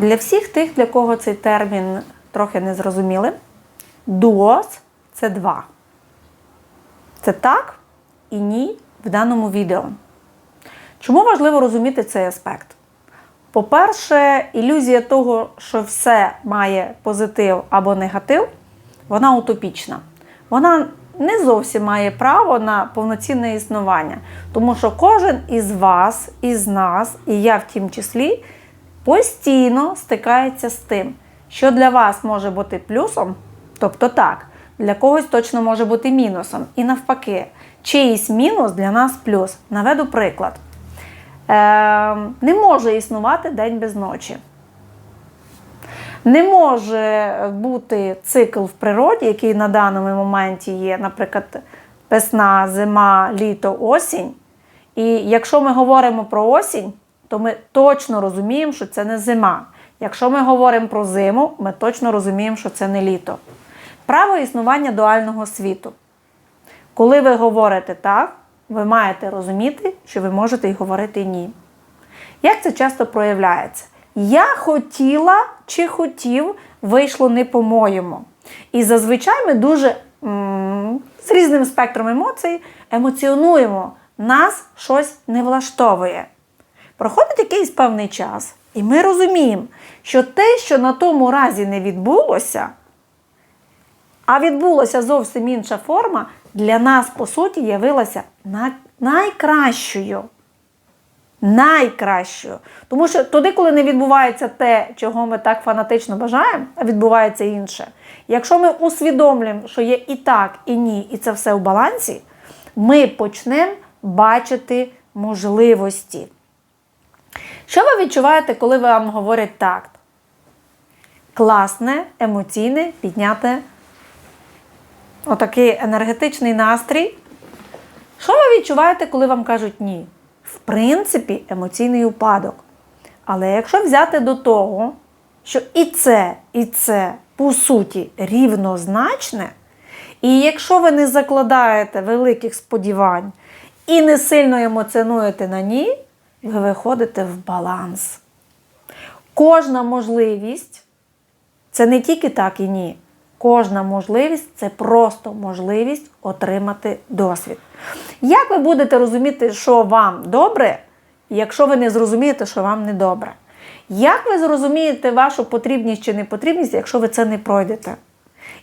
Для всіх тих, для кого цей термін трохи незрозумілий, дуос це два. Це так і ні в даному відео. Чому важливо розуміти цей аспект? По-перше, ілюзія того, що все має позитив або негатив, вона утопічна. Вона не зовсім має право на повноцінне існування, тому що кожен із вас, із нас, і я в тім числі, постійно стикається з тим, що для вас може бути плюсом, тобто так, для когось точно може бути мінусом. І навпаки, чиїсь мінус для нас плюс. Наведу приклад. Е, не може існувати день без ночі. Не може бути цикл в природі, який на даному моменті є, наприклад, весна, зима, літо, осінь. І якщо ми говоримо про осінь, то ми точно розуміємо, що це не зима. Якщо ми говоримо про зиму, ми точно розуміємо, що це не літо. Право існування дуального світу. Коли ви говорите так, ви маєте розуміти, що ви можете і говорити ні. Як це часто проявляється? Я хотіла чи хотів, вийшло не по-моєму. І зазвичай ми дуже з різним спектром емоцій емоціонуємо, нас щось не влаштовує. Проходить якийсь певний час, і ми розуміємо, що те, що на тому разі не відбулося, а відбулася зовсім інша форма, для нас, по суті, явилася найкращою. Найкращою. Тому що тоді, коли не відбувається те, чого ми так фанатично бажаємо, а відбувається інше. Якщо ми усвідомлюємо, що є і так, і ні, і це все в балансі, ми почнемо бачити можливості. Що ви відчуваєте, коли вам говорять так? Класне, емоційне, підняте отакий енергетичний настрій. Що ви відчуваєте, коли вам кажуть ні? В принципі, емоційний упадок. Але якщо взяти до того, що і це, і це, по суті, рівнозначне, і якщо ви не закладаєте великих сподівань і не сильно емоціонуєте на ній, ви виходите в баланс. Кожна можливість це не тільки так і ні. Кожна можливість це просто можливість отримати досвід. Як ви будете розуміти, що вам добре, якщо ви не зрозумієте, що вам не добре? Як ви зрозумієте вашу потрібність чи непотрібність, якщо ви це не пройдете?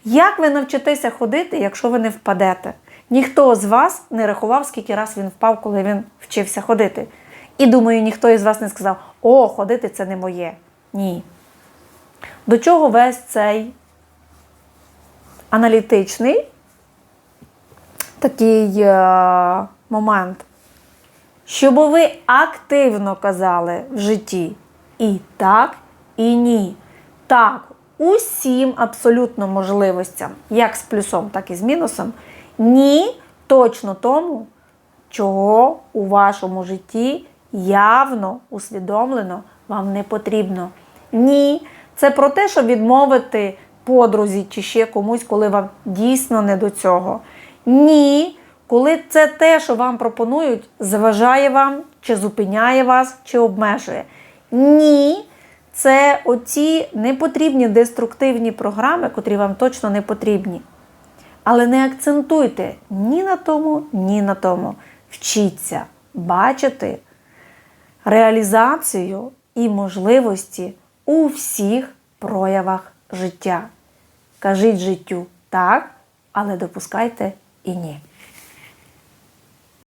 Як ви навчитеся ходити, якщо ви не впадете? Ніхто з вас не рахував, скільки раз він впав, коли він вчився ходити. І думаю, ніхто із вас не сказав: О, ходити це не моє. Ні. До чого весь цей аналітичний такий е, момент, щоб ви активно казали в житті і так, і ні. Так, усім абсолютно можливостям, як з плюсом, так і з мінусом. Ні, точно тому, чого у вашому житті явно усвідомлено вам не потрібно. Ні, це про те, щоб відмовити подрузі чи ще комусь, коли вам дійсно не до цього. Ні, коли це те, що вам пропонують, заважає вам, чи зупиняє вас, чи обмежує. Ні, це оці непотрібні деструктивні програми, котрі вам точно не потрібні. Але не акцентуйте ні на тому, ні на тому. Вчіться бачити реалізацію і можливості у всіх проявах життя. Кажіть життю так, але допускайте і ні.